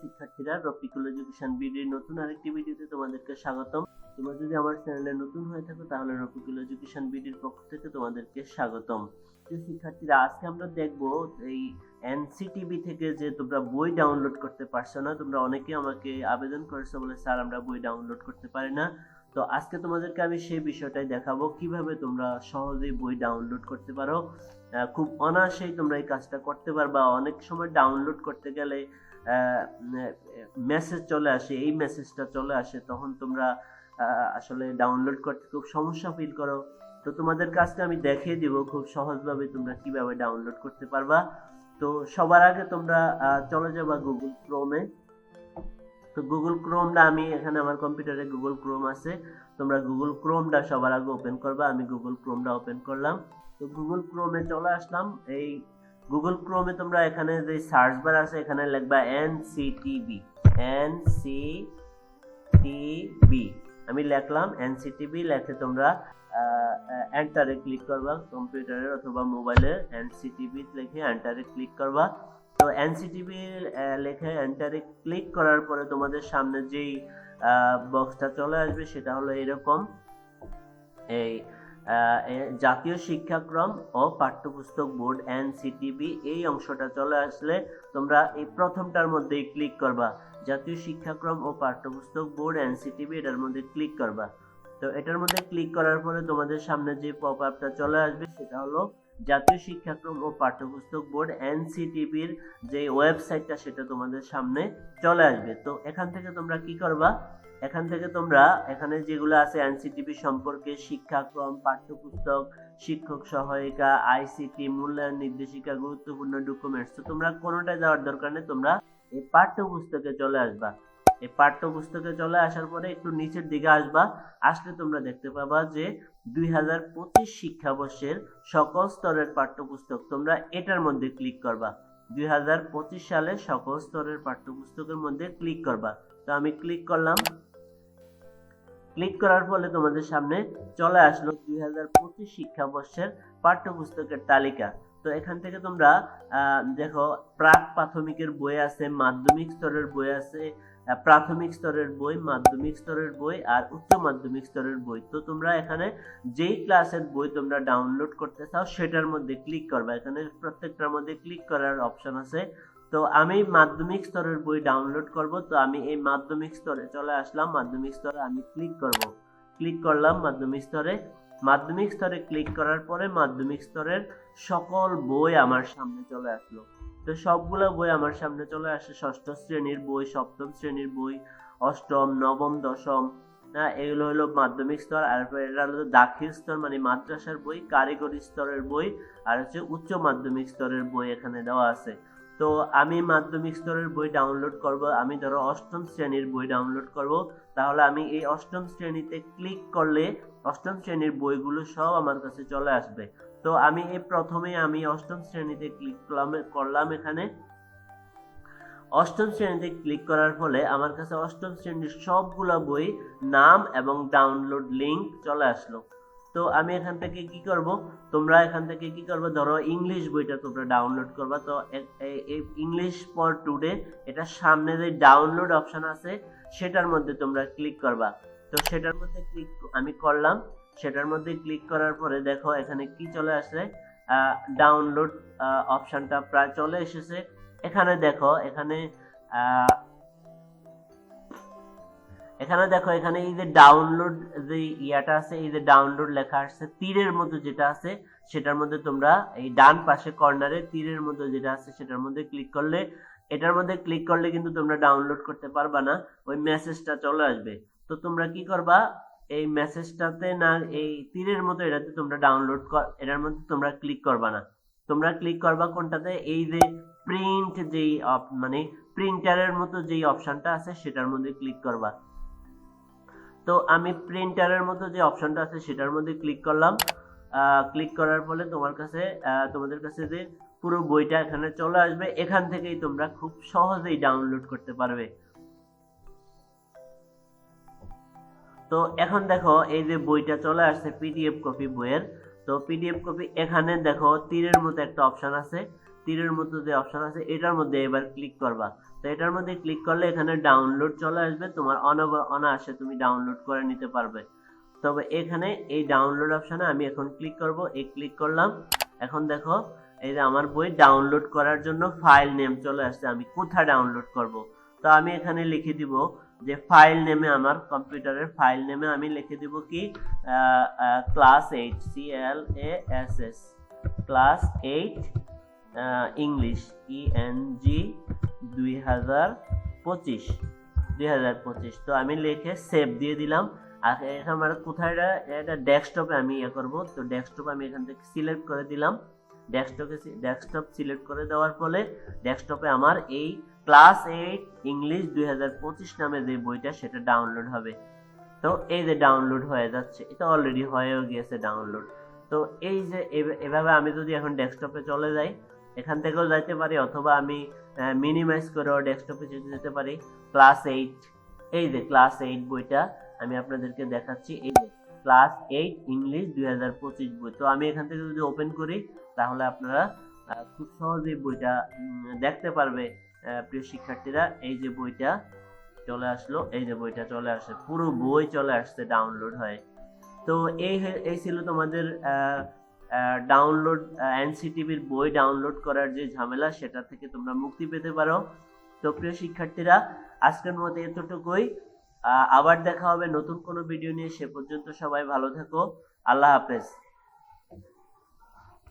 শিক্ষার্থীরা রফিকুল এডুকেশন বিডির নতুন আরেকটি ভিডিওতে তোমাদেরকে স্বাগতম। তোমরা যদি আমার চ্যানেলে নতুন হয়ে থাকো, তাহলে রফিকুল এডুকেশন বিডির পক্ষ থেকে তোমাদেরকে স্বাগতম। প্রিয় শিক্ষার্থীরা, আজকে আমরা দেখব এই এনসিটিভি থেকে যে তোমরা বই ডাউনলোড করতে পারছ না, তোমরা অনেকে আমাকে আবেদন করেছ বলে, স্যার, আমরা বই ডাউনলোড করতে পারি না। তো আজকে তোমাদেরকে আমি সেই বিষয়টাই দেখাবো, কীভাবে তোমরা সহজেই বই ডাউনলোড করতে পারো। খুব অনায়াসেই তোমরা এই কাজটা করতে পারবা। অনেক সময় ডাউনলোড করতে গেলে মেসেজ চলে আসে, এই মেসেজটা চলে আসে, তখন তোমরা আসলে ডাউনলোড করতে খুব সমস্যা ফিল করো। তো তোমাদের কাজটা আমি দেখিয়ে দিব খুব সহজভাবে তোমরা কীভাবে ডাউনলোড করতে পারবা। তো সবার আগে তোমরা চলে যাবা গুগল ক্রোমে তো গুগল ক্রোমটা আমি এখানে আমার কম্পিউটারে গুগল ক্রোম আছে। তোমরা গুগল ক্রোমটা সবার আগে ওপেন করবা, আমি গুগল ক্রোমটা ওপেন করলাম। তো গুগল ক্রোমে চলে আসলাম, এই গুগল ক্রোমে তোমরা এখানে যে সার্চ বার আছে, এখানে লিখবা এনসিটিভি এনসিটিভি আমি লিখলাম এনসিটিভি লেখে তোমরা এন্টারে ক্লিক করবা কম্পিউটারের অথবা মোবাইলের এনসিটিভি লিখে এন্টারে ক্লিক করবা। তো এন সি এনসিটিভি লেখে এন্টারে ক্লিক করার পরে তোমাদের সামনে যেই বক্সটা চলে আসবে, সেটা হলো এরকম। এই জাতীয় শিক্ষাক্রম ও পাঠ্যপুস্তক বোর্ড এনসিটিবি, এই অংশটা চলে আসলে তোমরা এই প্রথমটার মধ্যেই ক্লিক করবা। জাতীয় শিক্ষাক্রম ও পাঠ্যপুস্তক বোর্ড এনসিটিবি, এটার মধ্যে ক্লিক করবা। তো এটার মধ্যে ক্লিক করার পরে তোমাদের সামনে যে পপ আপটা চলে আসবে, সেটা হলো জাতীয় শিক্ষাক্রম ও পাঠ্যপুস্তক বোর্ড এনসিটিবির যে ওয়েবসাইটটা সেটা তোমাদের সামনে চলে আসবে। তো এখান থেকে তোমরা কি করবা? এখান থেকে তোমরা এখানে যেগুলো আছে এনসিটিভি সম্পর্কে শিক্ষাক্রম, পাঠ্যপুস্তক, শিক্ষক সহায়িকা, আইসিটি, মূল্যায়ন নির্দেশিকা, গুরুত্বপূর্ণ ডকুমেন্টস তো তোমরা কোনোটা যাওয়ার দরকার নেই, তোমরা এই পাঠ্যপুস্তকে চলে আসবা। এই পাঠ্যপুস্তকে চলে আসার পরে একটু নিচের দিকে আসবা, আসলে তোমরা দেখতে পাবা যে দুই হাজার পঁচিশ শিক্ষাবর্ষের সকল স্তরের পাঠ্যপুস্তক তোমরা এটার মধ্যে ক্লিক করবা। দুই হাজার পঁচিশ সালে সকল স্তরের পাঠ্যপুস্তকের মধ্যে ক্লিক করবা। তো আমি ক্লিক করলাম ক্লিক করার ফলে তোমাদের সামনে চলে আসলো দুই হাজার পঁচিশ শিক্ষাবর্ষের পাঠ্যপুস্তকের তালিকা। তো এখান থেকে তোমরা দেখো, প্রাক প্রাথমিকের বই আছে, মাধ্যমিক স্তরের বই আছে প্রাথমিক স্তরের বই, মাধ্যমিক স্তরের বই আর উচ্চ মাধ্যমিক স্তরের বই। তো তোমরা এখানে যেই ক্লাসের বই তোমরা ডাউনলোড করতে চাও, সেটার মধ্যে ক্লিক করবা। এখানে প্রত্যেকটার মধ্যে ক্লিক করার অপশন আছে তো আমি মাধ্যমিক স্তরের বই ডাউনলোড করব। তো আমি এই মাধ্যমিক স্তরে চলে আসলাম। মাধ্যমিক স্তরে আমি ক্লিক করব। ক্লিক করলাম মাধ্যমিক স্তরে। মাধ্যমিক স্তরে ক্লিক করার পরে মাধ্যমিক স্তরের সকল বই আমার সামনে চলে আসলো। তো সবগুলো বই আমার সামনে চলে আসে। ষষ্ঠ শ্রেণির বই, সপ্তম শ্রেণির বই, অষ্টম, নবম, দশম হ্যাঁ এগুলো হলো মাধ্যমিক স্তর। আর এটা হলো দাখিল স্তর মানে মাদ্রাসার বই, কারিগরি স্তরের বই, আর হচ্ছে উচ্চ মাধ্যমিক স্তরের বই এখানে দেওয়া আছে। তো আমি মাধ্যমিক স্তরের বই ডাউনলোড করব। আমি ধরো অষ্টম শ্রেণির বই ডাউনলোড করব। তাহলে আমি এই অষ্টম শ্রেণীতে ক্লিক করলে অষ্টম শ্রেণির বইগুলো সব আমার কাছে চলে আসবে। তো আমি এই প্রথমে আমি অষ্টম শ্রেণীতে ক্লিক করলাম করলাম এখানে। অষ্টম শ্রেণীতে ক্লিক করার ফলে আমার কাছে অষ্টম শ্রেণির সবগুলো বই নাম এবং ডাউনলোড লিংক চলে আসলো। তো আমি এখান থেকে কি করব? তোমরা এখান থেকে কি করবে? ধরো ইংলিশ বইটা তোমরা ডাউনলোড করবা। তো ইংলিশ ফর টুডে এটা সামনে যে ডাউনলোড অপশন আছে, সেটার মধ্যে তোমরা ক্লিক করবা। তো সেটার মধ্যে ক্লিক আমি করলাম। সেটার মধ্যে ক্লিক করার পরে দেখো এখানে কি চলে আসে ডাউনলোড অপশনটা প্রায় চলে এসেছে। এখানে দেখো, এখানে এখানে দেখো, এখানে এই যে ডাউনলোড যে ইয়াটা আছে, এই যে ডাউনলোড লেখা আসছে, তীরের মতো যেটা আছে, সেটার মধ্যে তোমরা এই ডান পাশে কর্নারে তীরের মতো যেটা আছে, সেটার মধ্যে ক্লিক করলে, এটার মধ্যে ক্লিক করলে কিন্তু তোমরা ডাউনলোড করতে পারবা না, ওই মেসেজটা চলে আসবে। তো তোমরা কি করবা, এই মেসেজটাতে না, এই তীরের মতো এটাতে তোমরা ডাউনলোড কর, এটার মধ্যে তোমরা ক্লিক করবা না। তোমরা ক্লিক করবা কোনটাতে, এই যে প্রিন্ট যেই মানে প্রিন্টারের মতো যেই অপশনটা আছে, সেটার মধ্যে ক্লিক করবা। তো আমি প্রিন্টারের মতো যে অপশনটা আছে সেটার মধ্যে ক্লিক করলাম। ক্লিক করার ফলে তোমার কাছে তোমাদের কাছে যে পুরো বইটা এখানে চলে আসবে। এখান থেকেই তোমরা খুব সহজেই ডাউনলোড করতে পারবে। তো এখন দেখো, এই যে বইটা চলে আসছে পিডিএফ কপি বইয়ের। তো পিডিএফ কপি এখানে দেখো, তীরের মতো একটা অপশন আছে। তীরের মতো যে অপশন আছে, এটার মধ্যে এবার ক্লিক করবা। তো এটার মধ্যে ক্লিক করলে এখানে ডাউনলোড চলে আসবে, তোমার অনব, অনায়াসে তুমি ডাউনলোড করে নিতে পারবে। তবে এখানে এই ডাউনলোড অপশনে আমি এখন ক্লিক করব, এই ক্লিক করলাম। এখন দেখো, এই যে আমার বই ডাউনলোড করার জন্য ফাইল নেম চলে আসছে, আমি কোথায় ডাউনলোড করব? তো আমি এখানে লিখে দিব যে ফাইল নেমে আমার কম্পিউটারের ফাইল নেমে আমি লিখে দিব কি? Class eight C L A S S class eight English E N G দুই হাজার পঁচিশ। দুই হাজার পঁচিশ। তো আমি লিখে সেভ দিয়ে দিলাম। আর এখানে আমার কোথায় এটা ডেস্কটপে আমি ইয়ে করব। তো ডেস্কটপ আমি এখান থেকে সিলেক্ট করে দিলাম। ডেস্কটপে ডেস্কটপ সিলেক্ট করে দেওয়ার ফলে ডেস্কটপে আমার এই ক্লাস এইট ইংলিশ দুই হাজার পঁচিশ নামে যে বইটা, সেটা ডাউনলোড হবে। তো এই যে ডাউনলোড হয়ে যাচ্ছে, এটা অলরেডি হয়েও গিয়েছে ডাউনলোড তো এই যে এভ- এভাবে আমি যদি এখন ডেস্কটপে চলে যাই, এখান থেকেও যাইতে পারি, অথবা আমি মিনিমাইজ করেও ডেস্কটপে যেতে পারি। ক্লাস এইট এই যে ক্লাস এইট বইটা আমি আপনাদেরকে দেখাচ্ছি। এই যে ক্লাস এইট ইংলিশ দুই হাজার পঁচিশ বই। তো আমি এখান থেকে যদি ওপেন করি, তাহলে আপনারা খুব সহজেই বইটা দেখতে পারবে প্রিয় শিক্ষার্থীরা। এই যে বইটা চলে আসলো, এই যে বইটা চলে আসে, পুরো বই চলে আসছে ডাউনলোড হয়ে। তো এই এই ছিল তোমাদের ডাউনলোড এনসিটিভির বই ডাউনলোড করার যে ঝামেলা, সেটা থেকে তোমরা মুক্তি পেতে পারো। তো প্রিয় শিক্ষার্থীরা, আজকের মতো এতটুকুই। আবার দেখা হবে নতুন কোনো ভিডিও নিয়ে। সে পর্যন্ত সবাই ভালো থাকো। আল্লাহ হাফেজ।